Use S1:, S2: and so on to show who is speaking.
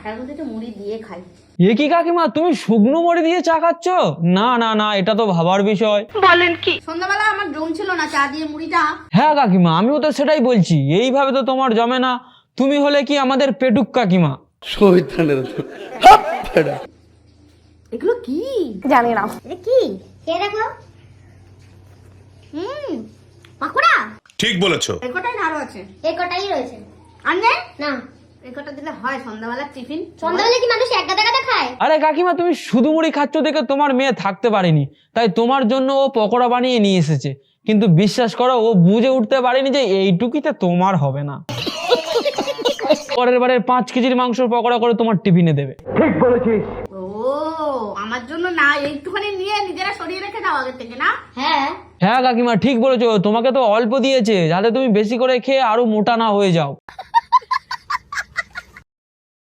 S1: চাটার মধ্যে একটু মুড়ি দিয়ে খাই।
S2: এ কি কাকিমা তুমি শুকনো মুড়ি দিয়ে চা খাচ্ছ? না না না এটা তো ভাবার বিষয়।
S1: সন্ধ্যাবেলা আমার জম ছিল না চা দিয়ে মুড়িটা।
S2: হ্যাঁ কাকিমা আমিও তো সেটাই বলছি এইভাবে তো তোমার জমে না। তুমি হলে কি আমাদের পেটুক কাকিমা?
S1: এগুলো কি?
S3: জানি না।
S1: কি?
S3: খেয়ে দেখো।
S1: হুম পাকোড়া?
S4: ঠিক বলেছ।
S1: এই কটাই আরও আছে?
S3: এই কটাই রয়েছে।
S1: আনবে
S3: না।
S1: এই কটা দিলে হয় সন্ধ্যাবেলা টিফিন।
S3: সন্ধ্যাবেলা কি মানুষ এক গাদা গাদা খায়?
S2: আরে কাকিমা তুমি শুধু মুড়ি খাচ্ছ দেখে তোমার মেয়ে থাকতে পারেনি। তাই তোমার জন্য ও পকোড়া বানিয়ে নিয়ে এসেছে। কিন্তু বিশ্বাস করো ও বুঝে উঠতে পারেনি যে এইটুকিতে তোমার হবে না। পরের বারে পাঁচ কেজির মাংসর পকোড়া করে তোমার টিফিনে দেবে।
S1: ও আমার জন্য না একটুখানি নিয়ে নিজেরা সরিয়ে রেখে দাও আগের থেকে না?
S3: হ্যাঁ।
S2: হ্যাঁ কাকিমা ঠিক বলেছ। তোমাকে তো অল্প দিয়েছে। যাতে তুমি বেশি করে খেয়ে আরও মোটা না হয়ে যাও।